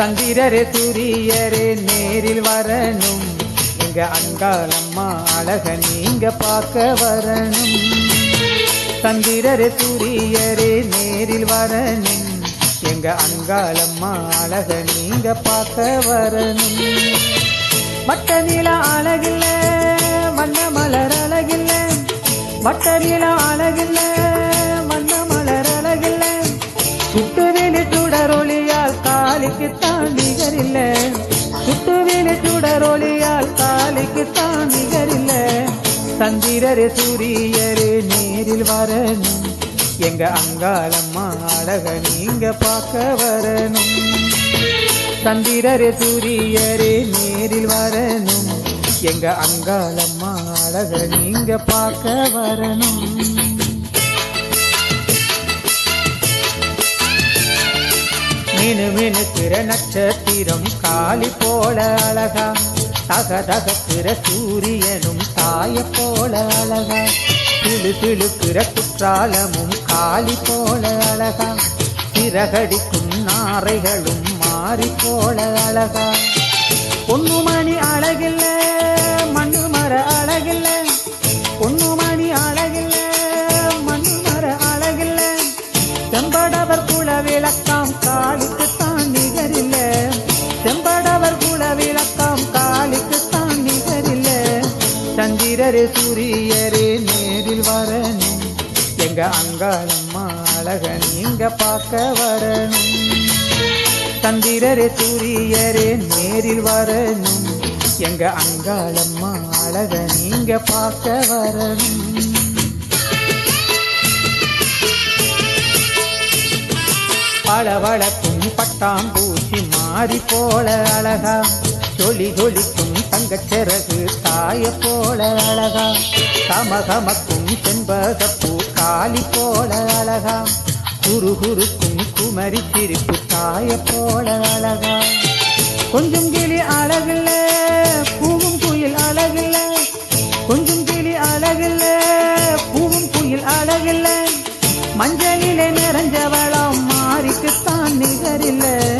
சந்திரரே சூரியரே நேரில் வரணும். எங்க அங்காளம்மா அழக நீங்க பார்க்க வரணும். சந்திரரே சூரியரே நேரில் வரணும். எங்க அங்காளம்மா அழக நீங்க பார்க்க வரணும். மட்ட நில அழகில்ல மண்ண மலர் அழகில்ல. மட்ட நில அழகில்ல மண்ண மலர் அழகில்ல. சுட்டு சுட்டுவிழி சுடரொளியால் காலிக்கு தான் நிகரில்ல சுட்டுவிழி சுடரொளியால் காலிக்கு தான் நிகரில்ல சந்திரரே சூரியரே நேரில் வரணும். எங்க அங்காளம்மா அழக நீங்க பார்க்க வரணும். சந்திரரே சூரியரே நேரில் வரணும். எங்க அங்காளம்மா அழக நீங்க பார்க்க வரணும். மினு மினுக்கிற நட்சத்திரம் காலி போல அழகா. தக தகக்கிற சூரியனும் தாய போல அழகா. திழு சிலுக்கிற குற்றாலமும் காலி போல அழகா. சிறகடிக்கும் நாரைகளும் மாறி போல அழகா. செம்படவர் குல விளக்கம் காலுக்கு தான் நிகரில்ல. செம்படவர் குல விளக்கம் காலுக்கு தான் நிகரில்ல. சந்திரரே சூரியரே நேரில் வரணும். எங்க அங்காளம்மா அழக நீங்க பார்க்க வரணும். சந்திரரே சூரியரே நேரில் வரணும். எங்க அங்காளம்மா அழக நீங்க பார்க்க வரணும். பளபளக்கும் பட்டாம்பூசி மாறி போல அழகா. ஜொலி ஜொலிக்கும் தங்கச்சிறகு தாய போல அழகா. கமகமக்கும் செண்பகப்பூ காளி போல அழகா. குறுகுறுக்கும் குமரி திருப்பு தாய போல அழகா. கொஞ்சம் கிளி அழகில்ல பூவும் குயில் அழகில்ல. கொஞ்சம் கிளி அழகில்ல பூவும் குயில் அழகில்ல. மஞ்சளிலே நிறைஞ்சவளம் மாறிக்குத்தான் நிகரில்ல மஞ்சளிலே நிறைஞ்சவளாம்